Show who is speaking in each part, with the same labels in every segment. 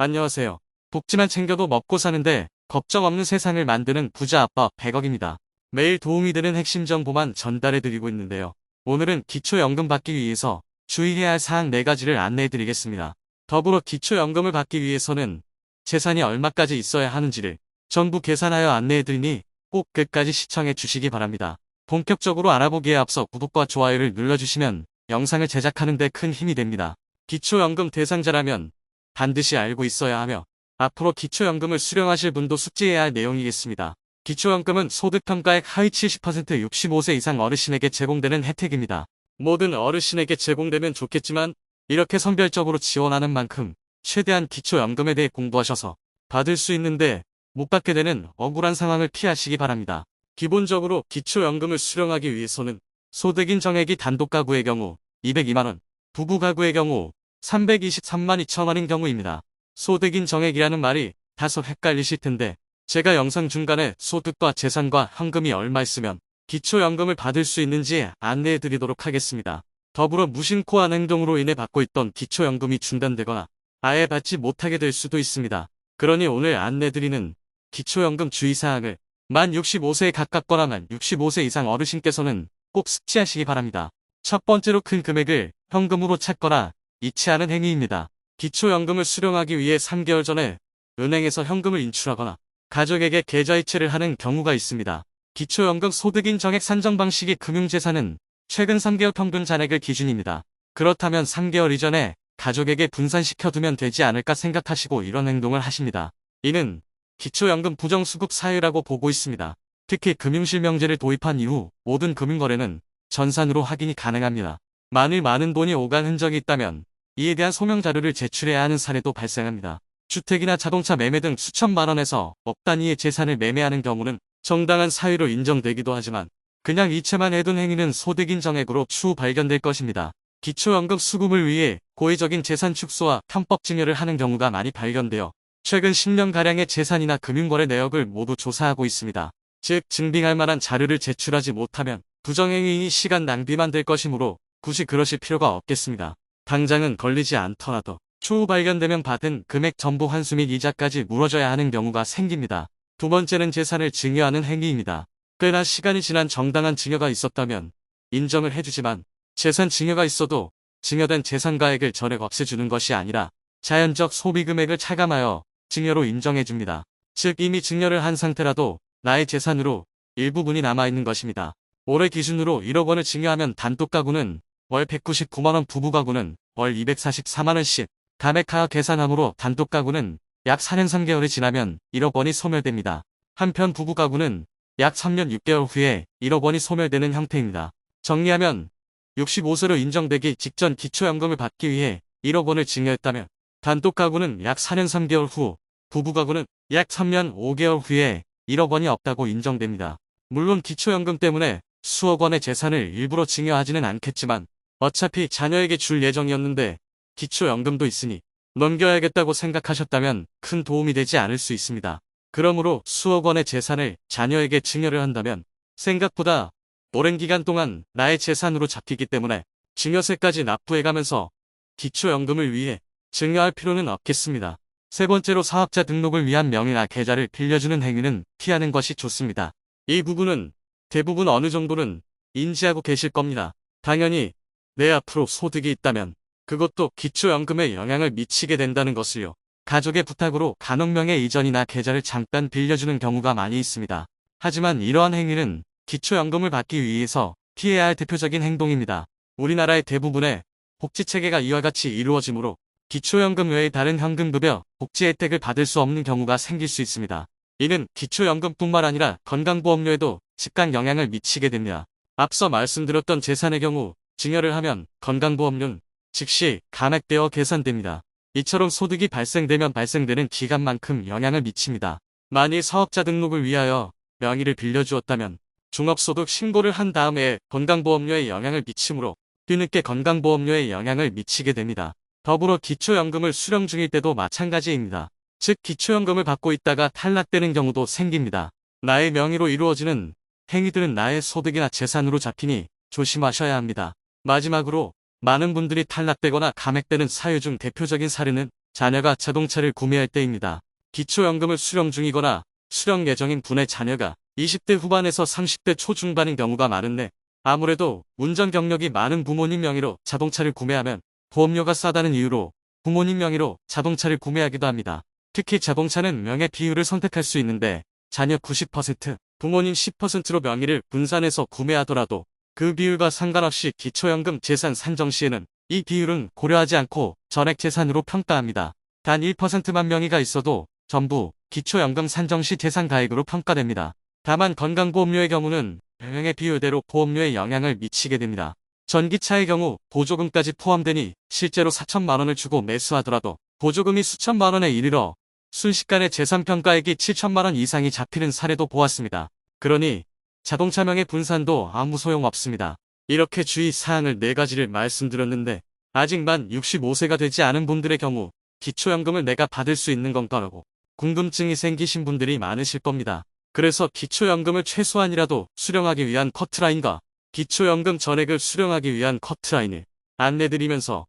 Speaker 1: 안녕하세요. 복지만 챙겨도 먹고 사는데 걱정 없는 세상을 만드는 부자 아빠 100억입니다. 매일 도움이 되는 핵심 정보만 전달해 드리고 있는데요. 오늘은 기초연금 받기 위해서 주의해야 할 사항 4가지를 안내해 드리겠습니다. 더불어 기초연금을 받기 위해서는 재산이 얼마까지 있어야 하는지를 전부 계산하여 안내해 드리니 꼭 끝까지 시청해 주시기 바랍니다. 본격적으로 알아보기에 앞서 구독과 좋아요를 눌러주시면 영상을 제작하는 데 큰 힘이 됩니다. 기초연금 대상자라면 반드시 알고 있어야 하며 앞으로 기초연금을 수령하실 분도 숙지해야 할 내용이겠습니다. 기초연금은 소득평가액 하위 70% 65세 이상 어르신에게 제공되는 혜택입니다. 모든 어르신에게 제공되면 좋겠지만 이렇게 선별적으로 지원하는 만큼 최대한 기초연금에 대해 공부하셔서 받을 수 있는데 못 받게 되는 억울한 상황을 피하시기 바랍니다. 기본적으로 기초연금을 수령하기 위해서는 소득인 정액이 단독 가구의 경우 202만원, 부부 가구의 경우 323만 2천원인 경우입니다. 소득인 정액이라는 말이 다소 헷갈리실 텐데 제가 영상 중간에 소득과 재산과 현금이 얼마 있으면 기초연금을 받을 수 있는지 안내해 드리도록 하겠습니다. 더불어 무심코한 행동으로 인해 받고 있던 기초연금이 중단되거나 아예 받지 못하게 될 수도 있습니다. 그러니 오늘 안내 드리는 기초연금 주의사항을 만 65세에 가깝거나 만 65세 이상 어르신께서는 꼭 숙지하시기 바랍니다. 첫 번째로 큰 금액을 현금으로 찾거나 이체하는 행위입니다. 기초연금을 수령하기 위해 3개월 전에 은행에서 현금을 인출하거나 가족에게 계좌이체를 하는 경우가 있습니다. 기초연금 소득인 정액 산정 방식의 금융재산은 최근 3개월 평균 잔액을 기준입니다. 그렇다면 3개월 이전에 가족에게 분산시켜두면 되지 않을까 생각하시고 이런 행동을 하십니다. 이는 기초연금 부정수급 사유라고 보고 있습니다. 특히 금융실명제를 도입한 이후 모든 금융거래는 전산으로 확인이 가능합니다. 만일 많은 돈이 오간 흔적이 있다면 이에 대한 소명 자료를 제출해야 하는 사례도 발생합니다. 주택이나 자동차 매매 등 수천만 원에서 억 단위의 재산을 매매하는 경우는 정당한 사유로 인정되기도 하지만 그냥 이체만 해둔 행위는 소득인 정액으로 추후 발견될 것입니다. 기초연금 수급을 위해 고의적인 재산 축소와 편법 증여를 하는 경우가 많이 발견되어 최근 10년가량의 재산이나 금융거래 내역을 모두 조사하고 있습니다. 즉 증빙할 만한 자료를 제출하지 못하면 부정행위이니 시간 낭비만 될 것이므로 굳이 그러실 필요가 없겠습니다. 당장은 걸리지 않더라도 추후 발견되면 받은 금액 전부 환수 및 이자까지 물어줘야 하는 경우가 생깁니다. 두 번째는 재산을 증여하는 행위입니다. 꽤나 시간이 지난 정당한 증여가 있었다면 인정을 해주지만 재산 증여가 있어도 증여된 재산가액을 전액 없애주는 것이 아니라 자연적 소비 금액을 차감하여 증여로 인정해줍니다. 즉 이미 증여를 한 상태라도 나의 재산으로 일부분이 남아있는 것입니다. 올해 기준으로 1억 원을 증여하면 단독 가구는 월 199만원 부부 가구는 월 244만원씩 감액하여 계산함으로 단독 가구는 약 4년 3개월이 지나면 1억 원이 소멸됩니다. 한편 부부 가구는 약 3년 6개월 후에 1억 원이 소멸되는 형태입니다. 정리하면 65세로 인정되기 직전 기초연금을 받기 위해 1억 원을 증여했다면 단독 가구는 약 4년 3개월 후, 부부 가구는 약 3년 5개월 후에 1억 원이 없다고 인정됩니다. 물론 기초연금 때문에 수억 원의 재산을 일부러 증여하지는 않겠지만 어차피 자녀에게 줄 예정이었는데 기초연금도 있으니 넘겨야겠다고 생각하셨다면 큰 도움이 되지 않을 수 있습니다. 그러므로 수억 원의 재산을 자녀에게 증여를 한다면 생각보다 오랜 기간 동안 나의 재산으로 잡히기 때문에 증여세까지 납부해가면서 기초연금을 위해 증여할 필요는 없겠습니다. 세 번째로 사업자 등록을 위한 명의나 계좌를 빌려주는 행위는 피하는 것이 좋습니다. 이 부분은 대부분 어느 정도는 인지하고 계실 겁니다. 당연히 내 앞으로 소득이 있다면 그것도 기초연금에 영향을 미치게 된다는 것을요. 가족의 부탁으로 간혹명의 이전이나 계좌를 잠깐 빌려주는 경우가 많이 있습니다. 하지만 이러한 행위는 기초연금을 받기 위해서 피해야 할 대표적인 행동입니다. 우리나라의 대부분의 복지체계가 이와 같이 이루어지므로 기초연금 외의 다른 현금급여, 복지 혜택을 받을 수 없는 경우가 생길 수 있습니다. 이는 기초연금뿐만 아니라 건강보험료에도 직간 영향을 미치게 됩니다. 앞서 말씀드렸던 재산의 경우 증여를 하면 건강보험료는 즉시 감액되어 계산됩니다. 이처럼 소득이 발생되면 발생되는 기간만큼 영향을 미칩니다. 만일 사업자 등록을 위하여 명의를 빌려주었다면 중업소득 신고를 한 다음에 건강보험료에 영향을 미치므로 뒤늦게 건강보험료에 영향을 미치게 됩니다. 더불어 기초연금을 수령 중일 때도 마찬가지입니다. 즉 기초연금을 받고 있다가 탈락되는 경우도 생깁니다. 나의 명의로 이루어지는 행위들은 나의 소득이나 재산으로 잡히니 조심하셔야 합니다. 마지막으로 많은 분들이 탈락되거나 감액되는 사유 중 대표적인 사례는 자녀가 자동차를 구매할 때입니다. 기초연금을 수령 중이거나 수령 예정인 분의 자녀가 20대 후반에서 30대 초중반인 경우가 많은데 아무래도 운전 경력이 많은 부모님 명의로 자동차를 구매하면 보험료가 싸다는 이유로 부모님 명의로 자동차를 구매하기도 합니다. 특히 자동차는 명의 비율을 선택할 수 있는데 자녀 90%, 부모님 10%로 명의를 분산해서 구매하더라도 그 비율과 상관없이 기초연금 재산 산정 시에는 이 비율은 고려하지 않고 전액 재산으로 평가합니다. 단 1%만 명의가 있어도 전부 기초연금 산정 시 재산 가액으로 평가됩니다. 다만 건강보험료의 경우는 병행의 비율대로 보험료에 영향을 미치게 됩니다. 전기차의 경우 보조금까지 포함되니 실제로 4천만 원을 주고 매수하더라도 보조금이 수천만 원에 이르러 순식간에 재산평가액이 7천만 원 이상이 잡히는 사례도 보았습니다. 그러니 자동차명의 분산도 아무 소용 없습니다. 이렇게 주의 사항을 4가지를 말씀드렸는데 아직 만 65세가 되지 않은 분들의 경우 기초연금을 내가 받을 수 있는 건가라고 궁금증이 생기신 분들이 많으실 겁니다. 그래서 기초연금을 최소한이라도 수령하기 위한 커트라인과 기초연금 전액을 수령하기 위한 커트라인을 안내드리면서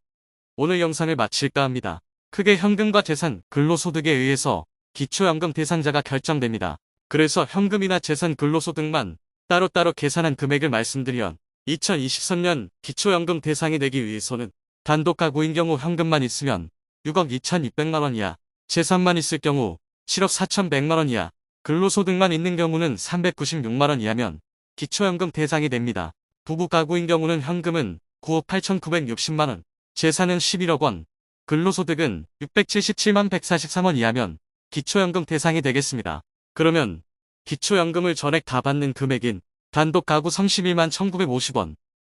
Speaker 1: 오늘 영상을 마칠까 합니다. 크게 현금과 재산, 근로소득에 의해서 기초연금 대상자가 결정됩니다. 그래서 현금이나 재산, 근로소득만 따로따로 계산한 금액을 말씀드리면 2023년 기초연금 대상이 되기 위해서는 단독 가구인 경우 현금만 있으면 6억 2,200만 원 이하, 재산만 있을 경우 7억 4,100만 원 이하, 근로소득만 있는 경우는 396만 원 이하면 기초연금 대상이 됩니다. 부부 가구인 경우는 현금은 9억 8,960만 원, 재산은 11억 원, 근로소득은 677만 143원 이하면 기초연금 대상이 되겠습니다. 그러면 기초연금을 전액 다 받는 금액인 단독 가구 31만 1950원,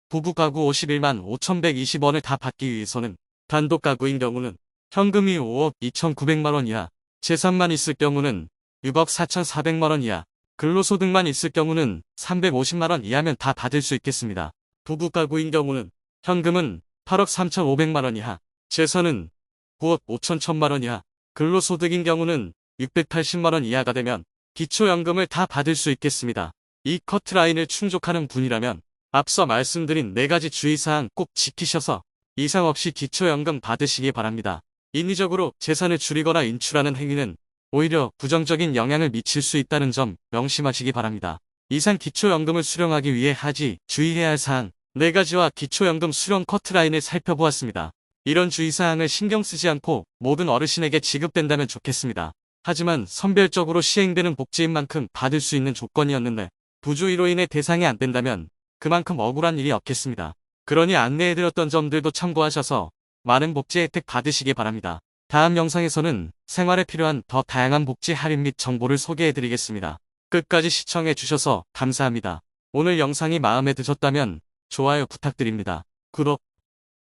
Speaker 1: 부부 가구 51만 5120원을 다 받기 위해서는 단독 가구인 경우는 현금이 5억 2,900만원 이하, 재산만 있을 경우는 6억 4,400만원 이하, 근로소득만 있을 경우는 350만원 이하면 다 받을 수 있겠습니다. 부부 가구인 경우는 현금은 8억 3,500만원 이하, 재산은 9억 5천 1천만원 이하, 근로소득인 경우는 680만원 이하가 되면 기초연금을 다 받을 수 있겠습니다. 이 커트라인을 충족하는 분이라면 앞서 말씀드린 4가지 주의사항 꼭 지키셔서 이상 없이 기초연금 받으시기 바랍니다. 인위적으로 재산을 줄이거나 인출하는 행위는 오히려 부정적인 영향을 미칠 수 있다는 점 명심하시기 바랍니다. 이상 기초연금을 수령하기 위해 하지 주의해야 할 사항 4가지와 기초연금 수령 커트라인을 살펴보았습니다. 이런 주의사항을 신경 쓰지 않고 모든 어르신에게 지급된다면 좋겠습니다. 하지만 선별적으로 시행되는 복지인 만큼 받을 수 있는 조건이었는데 부주의로 인해 대상이 안 된다면 그만큼 억울한 일이 없겠습니다. 그러니 안내해드렸던 점들도 참고하셔서 많은 복지 혜택 받으시기 바랍니다. 다음 영상에서는 생활에 필요한 더 다양한 복지 할인 및 정보를 소개해드리겠습니다. 끝까지 시청해주셔서 감사합니다. 오늘 영상이 마음에 드셨다면 좋아요 부탁드립니다. 구독,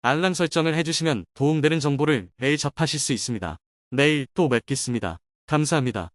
Speaker 1: 알람 설정을 해주시면 도움되는 정보를 매일 접하실 수 있습니다. 내일 또 뵙겠습니다. 감사합니다.